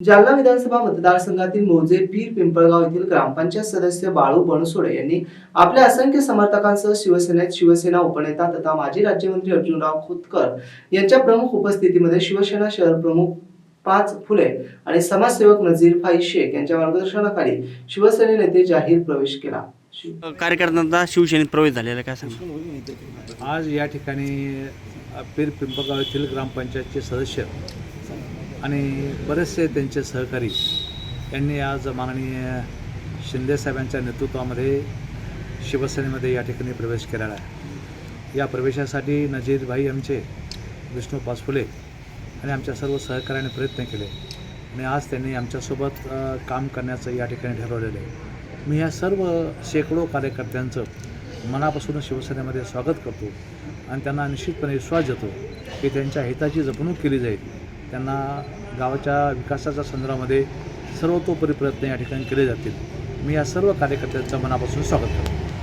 जालना विधानसभा मतदारसंघातील मौजे पीर पिंपळगाव येथील ग्रामपंचायत सदस्य बाळू बनसोडे यांनी आपल्या असंख्य समर्थकांसह शिवसेनेत शिवसेना उपनेता तथा माजी राज्यमंत्री अर्जुनराव खोतकर यांच्या प्रमुख उपस्थितीमध्ये शिवसेना शहर प्रमुख पाच फुले आणि समाजसेवक नझीर फाई शेख यांच्या मार्गदर्शनाखाली शिवसेने नेते जाहीर प्रवेश केला. कार्यकर्त्यांचा शिवसेनेत प्रवेश झालेला काय सांगा आज या ठिकाणी पीर पिंपळगाव येथील ग्रामपंचायतचे सदस्य आणि बरेचसे त्यांचे सहकारी यांनी आज माननीय शिंदेसाहेबांच्या नेतृत्वामध्ये शिवसेनेमध्ये या ठिकाणी प्रवेश केलेला आहे. या प्रवेशासाठी नजीरभाई आमचे विष्णू पाचफुले आणि आमच्या सर्व सहकाऱ्यांनी प्रयत्न केले आणि आज त्यांनी आमच्यासोबत काम करण्याचं या ठिकाणी ठरवलेलं आहे. मी या सर्व शेकडो कार्यकर्त्यांचं मनापासून शिवसेनेमध्ये स्वागत करतो आणि त्यांना निश्चितपणे विश्वास देतो की त्यांच्या हिताची जपणूक केली जाईल. त्यांना गावाच्या विकासाच्या संदर्भामध्ये सर्वतोपरी प्रयत्न या ठिकाणी केले जातील. मी या सर्व कार्यकर्त्यांचं मनापासून स्वागत करतो.